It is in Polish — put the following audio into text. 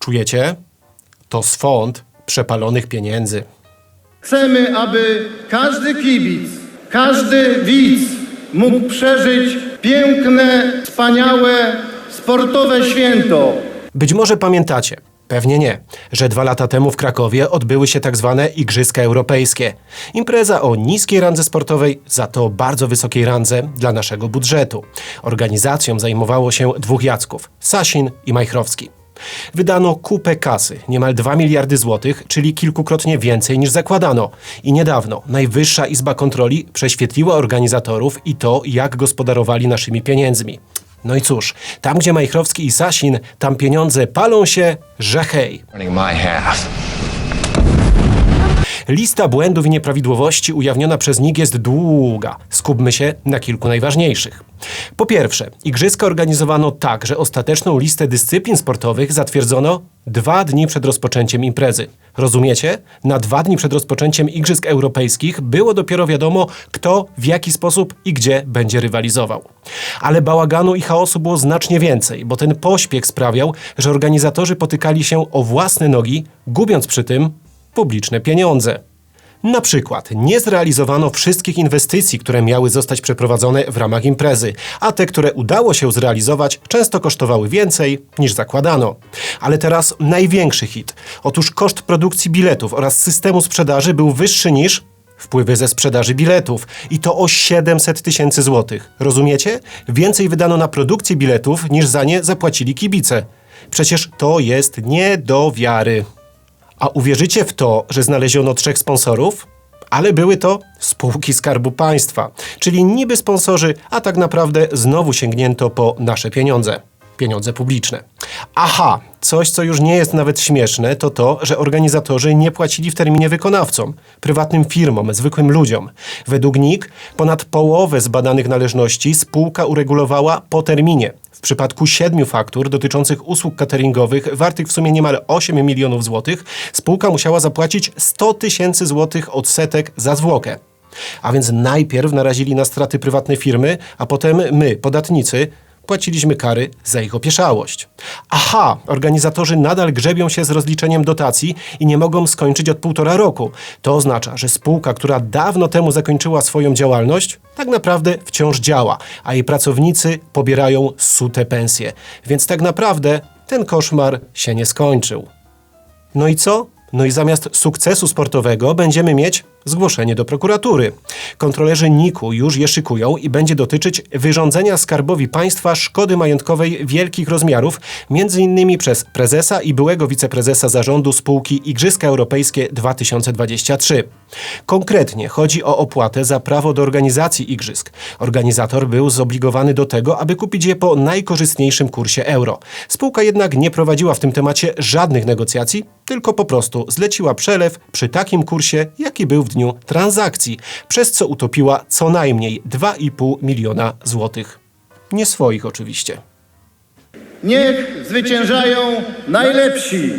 Czujecie? To swąd przepalonych pieniędzy. Chcemy, aby każdy kibic, każdy widz mógł przeżyć piękne, wspaniałe, sportowe święto. Być może pamiętacie, pewnie nie, że dwa lata temu w Krakowie odbyły się tak zwane Igrzyska Europejskie. Impreza o niskiej randze sportowej, za to bardzo wysokiej randze dla naszego budżetu. Organizacją zajmowało się dwóch Jacków, Sasin i Majchrowski. Wydano kupę kasy, niemal 2 miliardy złotych, czyli kilkukrotnie więcej niż zakładano. I niedawno Najwyższa Izba Kontroli prześwietliła organizatorów i to, jak gospodarowali naszymi pieniędzmi. No i cóż, tam gdzie Majchrowski i Sasin, tam pieniądze palą się, że hej. Lista błędów i nieprawidłowości ujawniona przez NIK jest długa. Skupmy się na kilku najważniejszych. Po pierwsze, igrzyska organizowano tak, że ostateczną listę dyscyplin sportowych zatwierdzono dwa dni przed rozpoczęciem imprezy. Rozumiecie? Na dwa dni przed rozpoczęciem Igrzysk Europejskich było dopiero wiadomo, kto, w jaki sposób i gdzie będzie rywalizował. Ale bałaganu i chaosu było znacznie więcej, bo ten pośpiech sprawiał, że organizatorzy potykali się o własne nogi, gubiąc przy tym publiczne pieniądze. Na przykład nie zrealizowano wszystkich inwestycji, które miały zostać przeprowadzone w ramach imprezy, a te, które udało się zrealizować, często kosztowały więcej niż zakładano. Ale teraz największy hit. Otóż koszt produkcji biletów oraz systemu sprzedaży był wyższy niż wpływy ze sprzedaży biletów i to o 700 tysięcy złotych. Rozumiecie? Więcej wydano na produkcję biletów niż za nie zapłacili kibice. Przecież to jest nie do wiary. A uwierzycie w to, że znaleziono trzech sponsorów? Ale były to spółki Skarbu Państwa, czyli niby sponsorzy, a tak naprawdę znowu sięgnięto po nasze pieniądze. Pieniądze publiczne. Aha, coś co już nie jest nawet śmieszne, to to, że organizatorzy nie płacili w terminie wykonawcom, prywatnym firmom, zwykłym ludziom. Według NIK ponad połowę zbadanych należności spółka uregulowała po terminie. W przypadku siedmiu faktur dotyczących usług cateringowych wartych w sumie niemal 8 milionów złotych, spółka musiała zapłacić 100 tysięcy złotych odsetek za zwłokę. A więc najpierw narazili na straty prywatne firmy, a potem my, podatnicy, płaciliśmy kary za ich opieszałość. Aha, organizatorzy nadal grzebią się z rozliczeniem dotacji i nie mogą skończyć od półtora roku. To oznacza, że spółka, która dawno temu zakończyła swoją działalność, tak naprawdę wciąż działa, a jej pracownicy pobierają sute pensje. Więc tak naprawdę ten koszmar się nie skończył. No i co? No i zamiast sukcesu sportowego będziemy mieć zgłoszenie do prokuratury. Kontrolerzy NIK-u już je szykują i będzie dotyczyć wyrządzenia skarbowi państwa szkody majątkowej wielkich rozmiarów, innymi przez prezesa i byłego wiceprezesa zarządu spółki Igrzyska Europejskie 2023. Konkretnie chodzi o opłatę za prawo do organizacji igrzysk. Organizator był zobligowany do tego, aby kupić je po najkorzystniejszym kursie euro. Spółka jednak nie prowadziła w tym temacie żadnych negocjacji, tylko po prostu zleciła przelew przy takim kursie, jaki był w dniu transakcji, przez co utopiła co najmniej 2,5 miliona złotych. Nie swoich oczywiście. Niech zwyciężają najlepsi.